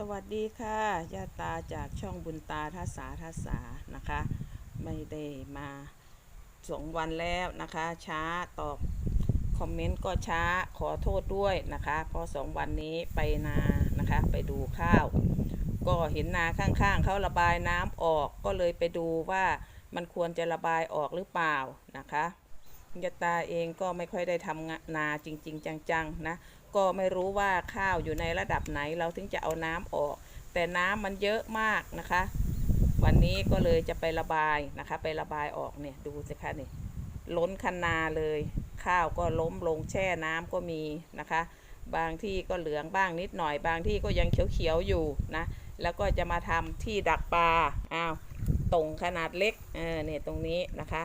สวัสดีค่ะย่าตาจากช่องบุญตาทัศาทัศานะคะ ไม่ได้มาสองวันแล้วนะคะ ช้าตอบคอมเมนต์ก็ช้าขอโทษด้วยนะคะพราะสองวันนี้ไปนานะคะ ไปดูข้าว ก็เห็นนาข้างๆเขาระบายน้ำออกก็เลยไปดูว่ามันควรจะระบายออกหรือเปล่านะคะยาตาเองก็ไม่ค่อยได้ทำนาจริง ๆ จังๆนะ ก็ไม่รู้ว่าข้าวอยู่ในระดับไหนเราถึงจะเอาน้ำออก แต่น้ำมันเยอะมากนะคะ วันนี้ก็เลยจะไประบายนะคะ ไประบายออกเนี่ยดูสิคะนี่ล้นคันนาเลย ข้าวก็ล้มลงแช่น้ำก็มีนะคะ บางที่ก็เหลืองบ้างนิดหน่อย บางที่ก็ยังเขียวๆอยู่นะ แล้วก็จะมาทำที่ดักปลาอ้าวตรงขนาดเล็กเออเนี่ยตรงนี้นะคะ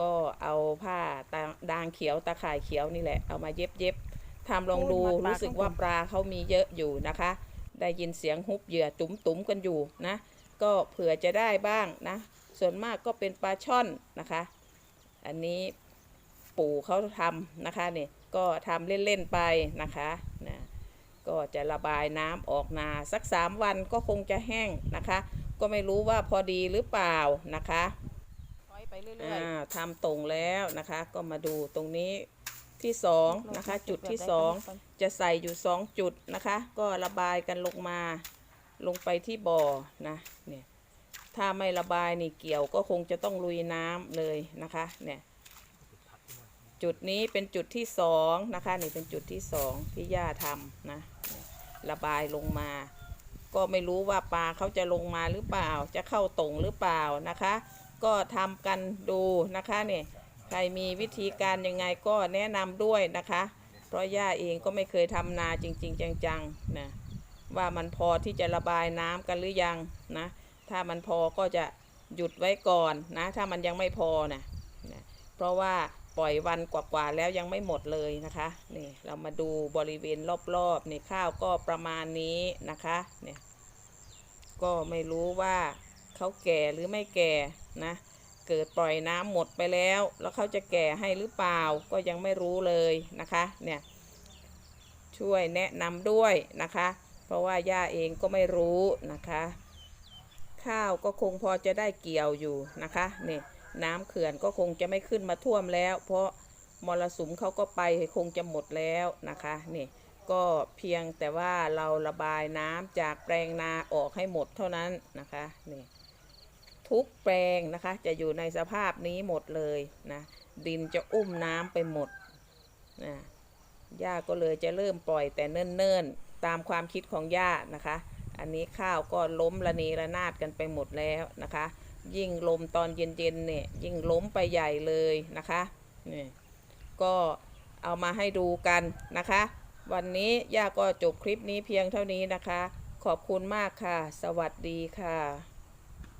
ก็เอาผ้าตาดางเขียวตาข่ายเขียวนี่แหละเอามาเย็บเย็บ ทำลองดูโอ้ยมัดปลารู้สึกว่าปลาเขามีเยอะอยู่นะคะ ได้ยินเสียงฮุบเหยื่อจุ๋มตุ๋มๆกันอยู่นะ ก็เผื่อจะได้บ้างนะ ส่วนมากก็เป็นปลาช่อนนะคะ อันนี้ปู่เขาทำนะคะเนี่ยก็ทำเล่น ๆ ไปนะคะนะก็จะระบายน้ำออกนาสักสามวันก็คงจะแห้งนะคะ ก็ไม่รู้ว่าพอดีหรือเปล่านะคะถอยไปเรื่อยอ่าทำตรงแล้วนะคะ ก็มาดูตรงนี้ ที่สองๆนะคะ จุดที่สองจะใส่อยู่สองจุดนะคะ ก็ระบายกันลงมาลงไปที่บ่อนะเนี่ยถ้าไม่ระบายนี่เกี่ยวก็คงจะต้องลุยน้ำเลยนะคะเนี่ยจุดนี้เป็นจุดที่สองนะคะนี่เป็นจุดที่สองที่ย่าทำนะเนี่ยระบายลงมา ก็ไม่รู้ว่าปลาเขาจะลงมาหรือเปล่า จะเข้าตรงหรือเปล่านะคะ ก็ทำกันดูนะคะเนี่ยใครมีวิธีการยังไงก็แนะนำด้วยนะคะ เพราะย่าเองก็ไม่เคยทำนาจริง ๆ จังๆนะว่ามันพอที่จะระบายน้ำกันหรือยังนะ ถ้ามันพอก็จะหยุดไว้ก่อนนะ ถ้ามันยังไม่พอนะนะเพราะว่าปล่อยวันกว่าๆแล้วยังไม่หมดเลยนะคะนี่เรามาดูบริเวณรอบๆนี่ข้าวก็ประมาณนี้นะคะเนี่ยก็ไม่รู้ว่าเขาแก่หรือไม่แก่นะ เกิดปล่อยน้ำหมดไปแล้ว แล้วเขาจะแก่ให้หรือเปล่าก็ยังไม่รู้เลยนะคะเนี่ยช่วยแนะนำด้วยนะคะ เพราะว่าย่าเองก็ไม่รู้นะคะ ข้าวก็คงพอจะได้เกี่ยวอยู่นะคะนี่น้ำเขื่อนก็คงจะไม่ขึ้นมาท่วมแล้ว เพราะมรสุมเขาก็ไปคงจะหมดแล้วนะคะนี่ก็เพียงแต่ว่าเราระบายน้ำจากแปลงนาออกให้หมดเท่านั้นนะคะนี่ ทุกแปลงนะคะ จะอยู่ในสภาพนี้หมดเลยนะ ดินจะอุ้มน้ำไปหมดนะย่าก็เลยจะเริ่มปล่อยแต่เนิ่นๆ ตามความคิดของย่านะคะ อันนี้ข้าวก็ล้มระเนระนาดกันไปหมดแล้วนะคะ ยิ่งลมตอนเย็นๆเนี่ยยิ่งล้มไปใหญ่เลยนะคะนี่ก็เอามาให้ดูกันนะคะ วันนี้ย่าก็จบคลิปนี้เพียงเท่านี้นะคะ ขอบคุณมากค่ะ สวัสดีค่ะ